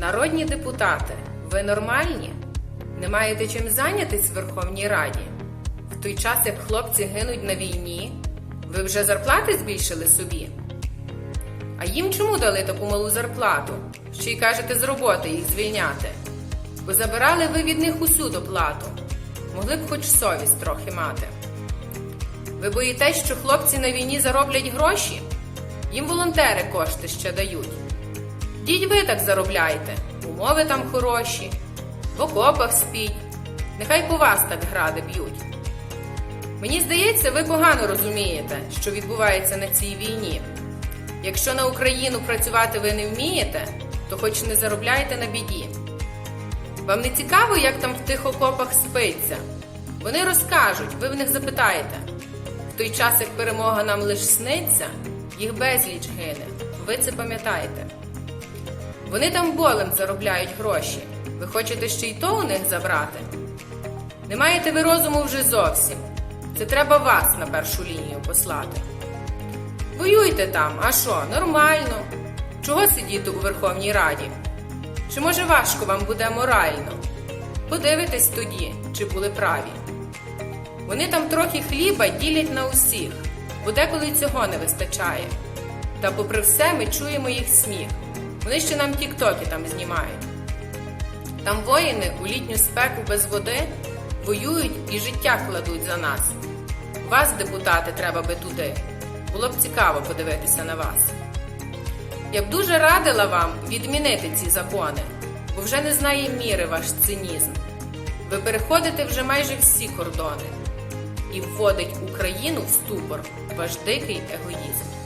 Народні депутати, ви нормальні? Не маєте чим зайнятись в Верховній Раді? В той час, як хлопці гинуть на війні, ви вже зарплати збільшили собі? А їм чому дали таку малу зарплату? Ще й кажете з роботи їх звільняти? Бо забирали ви від них усю доплату. Могли б хоч совість трохи мати. Ви боїтесь, що хлопці на війні зароблять гроші? Їм волонтери кошти ще дають. Діть ви так заробляйте, умови там хороші, в окопах спіть, нехай по вас так гради б'ють. Мені здається, ви погано розумієте, що відбувається на цій війні. Якщо на Україну працювати ви не вмієте, то хоч не заробляйте на біді. Вам не цікаво, як там в тих окопах спиться? Вони розкажуть, ви в них запитаєте. В той час, як перемога нам лиш сниться, їх безліч гине. Ви це пам'ятаєте. Вони там болем заробляють гроші. Ви хочете ще й то у них забрати? Не маєте ви розуму вже зовсім. Це треба вас на першу лінію послати. Воюйте там, а що, нормально. Чого сидіти у Верховній Раді? Чи може важко вам буде морально? Подивитесь тоді, чи були праві. Вони там трохи хліба ділять на усіх, бо деколи цього не вистачає. Та попри все ми чуємо їх сміх. Вони ще нам тіктоки там знімають. Там воїни у літню спеку без води воюють і життя кладуть за нас. Вас, депутати, треба би туди. Було б цікаво подивитися на вас. Я б дуже радила вам відмінити ці закони, бо вже не знає міри ваш цинізм. Ви переходите вже майже всі кордони і вводить Україну в ступор ваш дикий егоїзм.